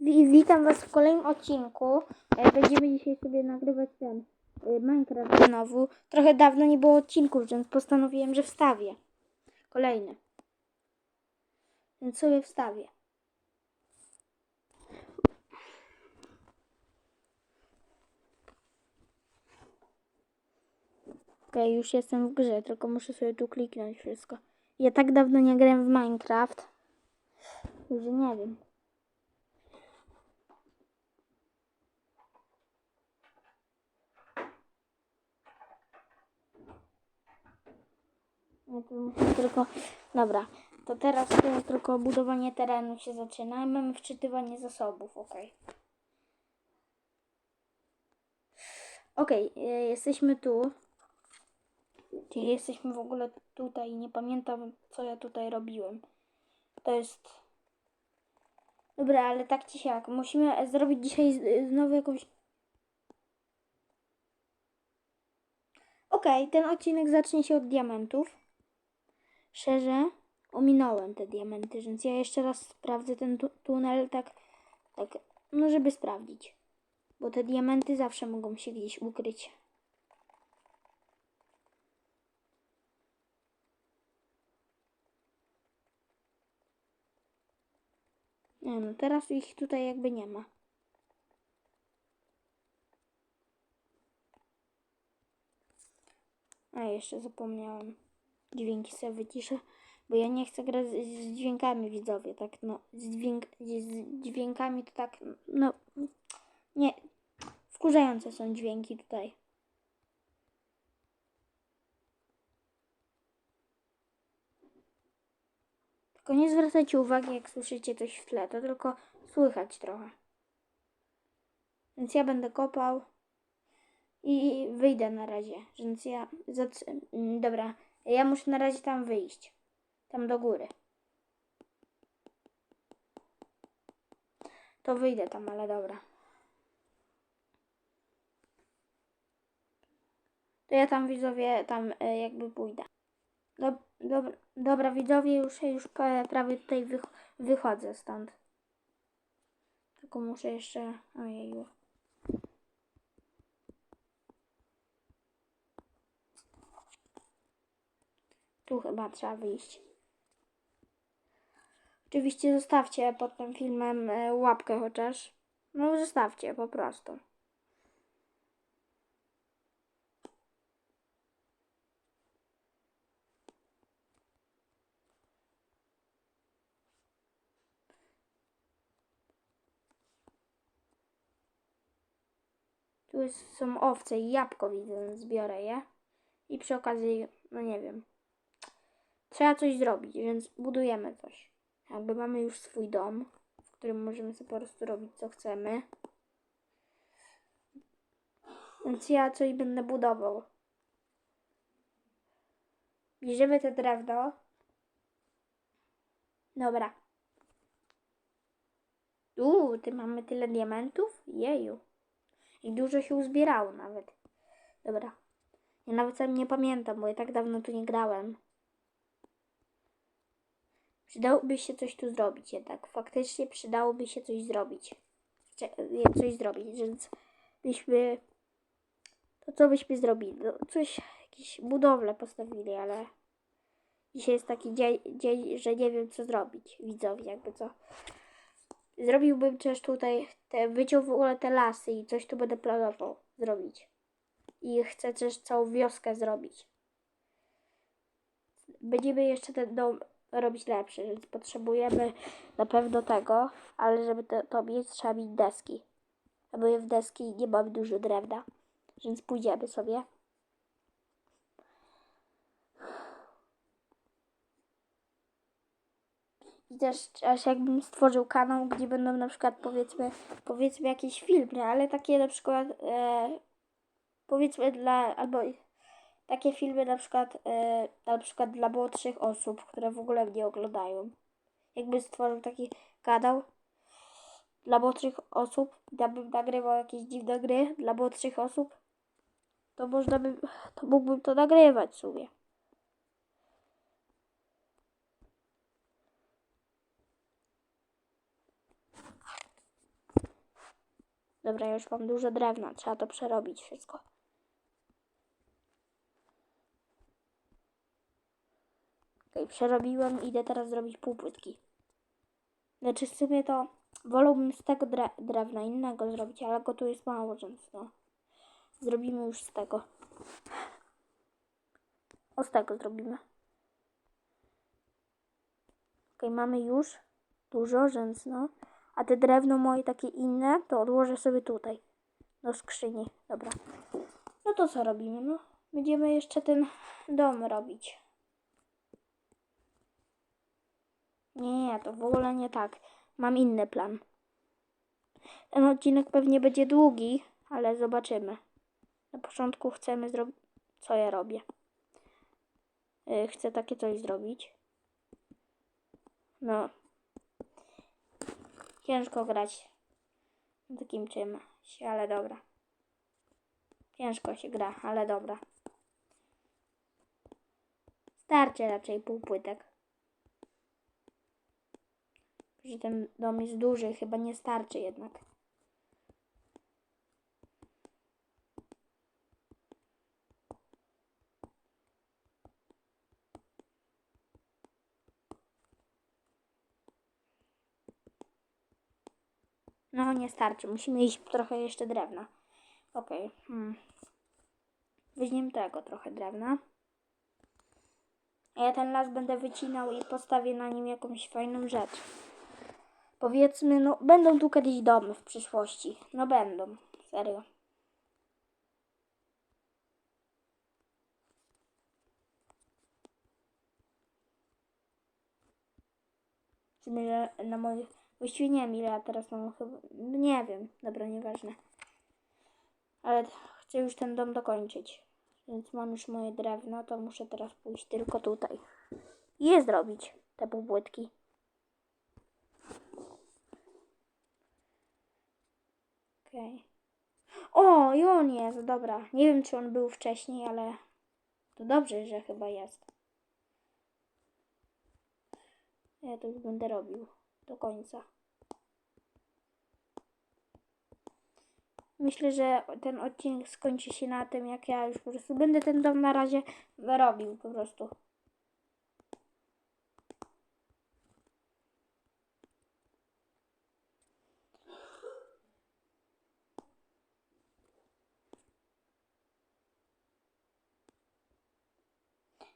Wi- Witam Was w kolejnym odcinku. E, Będziemy dzisiaj sobie nagrywać ten e, Minecraft znowu. Trochę dawno nie było odcinków, więc postanowiłem, że wstawię. Kolejny. Więc sobie wstawię. Okej, już jestem w grze, tylko muszę sobie tu kliknąć wszystko. Ja tak dawno nie grałem w Minecraft, że nie wiem. Ja tu muszę tylko. Dobra, to teraz tylko budowanie terenu się zaczyna i mamy wczytywanie zasobów, ok. Ok, jesteśmy tu. Czyli jesteśmy w ogóle tutaj. Nie pamiętam, co ja tutaj robiłem. To jest. Dobra, ale tak ci siak. Musimy zrobić dzisiaj znowu jakąś. Okej, ten odcinek zacznie się od diamentów. Szczerze, ominąłem te diamenty, więc ja jeszcze raz sprawdzę ten tu tunel, tak, tak, no żeby sprawdzić. Bo te diamenty zawsze mogą się gdzieś ukryć. Nie no, teraz ich tutaj jakby nie ma. A jeszcze zapomniałem. Dźwięki sobie wyciszę, bo ja nie chcę grać z, z dźwiękami widzowie, tak no, z, dźwięk, z dźwiękami to tak, no, nie, wkurzające są dźwięki tutaj. Tylko nie zwracajcie uwagi, jak słyszycie coś w tle, to tylko słychać trochę. Więc ja będę kopał i wyjdę na razie. Więc ja. Dobra, ja muszę na razie tam wyjść. Tam do góry. To wyjdę tam, ale dobra. To ja tam widzowie, tam e, jakby pójdę. Dob, dobra, dobra, widzowie, już, już pra- prawie tutaj wych, wychodzę stąd. Tylko muszę jeszcze. Ojeju. Tu chyba trzeba wyjść. Oczywiście zostawcie pod tym filmem e, łapkę chociaż. No zostawcie po prostu. Tu jest, są owce i jabłko widzę, zbiorę je. I przy okazji, no nie wiem. Trzeba coś zrobić, więc budujemy coś. Jakby mamy już swój dom, w którym możemy sobie po prostu robić co chcemy. Więc ja coś będę budował. Bierzemy te drewno. Dobra. Uuu, ty mamy tyle diamentów? Jeju. I dużo się uzbierało nawet. Dobra. Ja nawet sam nie pamiętam, bo ja tak dawno tu nie grałem. Przydałoby się coś tu zrobić jednak. Faktycznie przydałoby się coś zrobić. E, Coś zrobić, więc byśmy... To co byśmy zrobili? No, coś, jakieś budowlę postawili, ale... Dzisiaj jest taki dzień, dzień, że nie wiem co zrobić. Widzowie, jakby co. Zrobiłbym też tutaj, te, wyciął w ogóle te lasy i coś tu będę planował zrobić. I chcę też całą wioskę zrobić. Będziemy jeszcze ten dom robić lepszy, więc potrzebujemy na pewno tego, ale żeby to, to mieć, trzeba mieć deski. A w deski nie mamy dużo drewna, więc pójdziemy sobie. Też aż jakbym stworzył kanał, gdzie będą na przykład powiedzmy, powiedzmy jakieś filmy, ale takie na przykład e, powiedzmy dla, albo takie filmy na przykład, e, na przykład dla młodszych osób, które w ogóle mnie oglądają. Jakby stworzył taki kanał dla młodszych osób, ja bym nagrywał jakieś dziwne gry dla młodszych osób, to można by, to mógłbym to nagrywać w sumie. Dobra, już mam dużo drewna, trzeba to przerobić wszystko. Okej, przerobiłem, idę teraz zrobić półpłytki. Znaczy w sumie to wolałbym z tego dre drewna innego zrobić, ale go tu jest mało, więc no. Zrobimy już z tego. O, z tego zrobimy. Okej, mamy już dużo, więc no. A te drewno moje takie inne, to odłożę sobie tutaj. Do skrzyni. Dobra. No to co robimy? No, będziemy jeszcze ten dom robić. Nie, nie, to w ogóle nie tak. Mam inny plan. Ten odcinek pewnie będzie długi, ale zobaczymy. Na początku chcemy zrobić. Co ja robię? Yy, chcę takie coś zrobić. No. Ciężko grać takim czymś, ale dobra. Ciężko się gra, ale dobra. Starczy raczej półpłytek. Że ten dom jest duży, chyba nie starczy jednak. No, nie starczy. Musimy iść trochę jeszcze drewna. Okej. Hmm. Weźmiemy tego trochę drewna. Ja ten las będę wycinał i postawię na nim jakąś fajną rzecz. Powiedzmy, no, będą tu kiedyś domy w przyszłości. No będą. Serio. Że na moich... Właściwie nie wiem ile ja teraz mam chyba... no Nie wiem. Dobra, nieważne. Ale chcę już ten dom dokończyć. Więc mam już moje drewno, to muszę teraz pójść tylko tutaj. I je zrobić, te półpłytki. Okej. O, i on jest, dobra. Nie wiem, czy on był wcześniej, ale to dobrze, że chyba jest. Ja to już będę robił do końca. Myślę, że ten odcinek skończy się na tym, jak ja już po prostu będę ten dom na razie robił po prostu.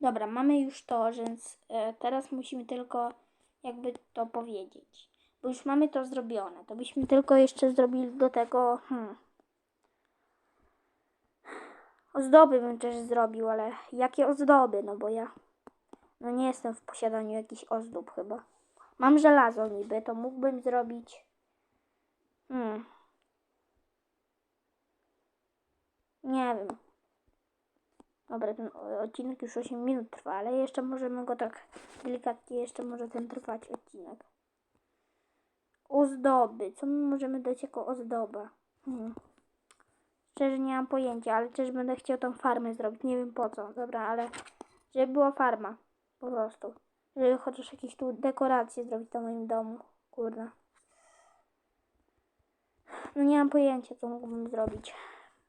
Dobra, mamy już to, więc e, teraz musimy tylko jakby to powiedzieć. Bo już mamy to zrobione. To byśmy tylko jeszcze zrobili do tego. Hmm. Ozdoby bym też zrobił, ale jakie ozdoby? No bo ja no nie jestem w posiadaniu jakichś ozdób chyba. Mam żelazo niby, to mógłbym zrobić. Hmm. Nie wiem. Dobra, ten odcinek już 8 minut trwa, ale jeszcze możemy go tak delikatnie, jeszcze może ten trwać odcinek. Ozdoby. Co my możemy dać jako ozdoba? Hmm. Szczerze nie mam pojęcia, ale też będę chciał tą farmę zrobić. Nie wiem po co. Dobra, ale żeby była farma. Po prostu. Żeby chociaż jakieś tu dekoracje zrobić do moim domu. Kurde. No nie mam pojęcia, co mógłbym zrobić.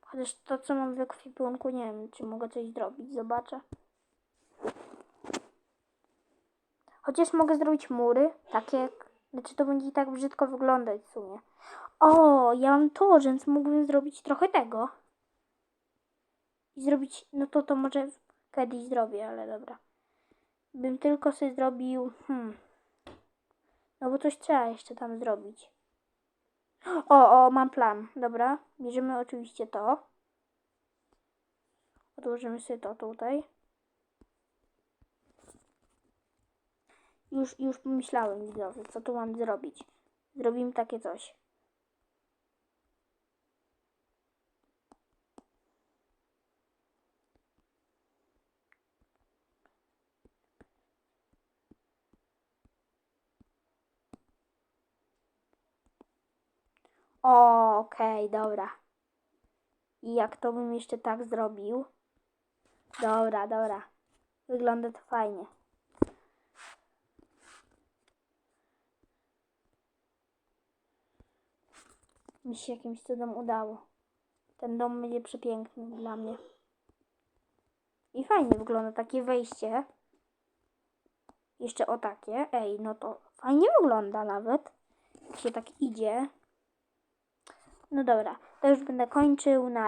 Chociaż to, co mam w ekwipunku, nie wiem, czy mogę coś zrobić. Zobaczę. Chociaż mogę zrobić mury, takie, znaczy to będzie i tak brzydko wyglądać w sumie. O, ja mam to, więc mógłbym zrobić trochę tego. I zrobić, no to to może kiedyś zrobię, ale dobra. Bym tylko sobie zrobił, hmm. No bo coś trzeba jeszcze tam zrobić. O, o, mam plan. Dobra, bierzemy oczywiście to. Odłożymy sobie to tutaj. Już, już pomyślałem, widzowie, co tu mam zrobić. Zrobimy takie coś. Okej, dobra. I jak to bym jeszcze tak zrobił? Dobra, dobra. Wygląda to fajnie. mi się jakimś cudem udało. Ten dom będzie przepiękny dla mnie. I fajnie wygląda takie wejście. Jeszcze o takie. Ej, no to fajnie wygląda nawet. Jak się tak idzie. No dobra, to już będę kończył na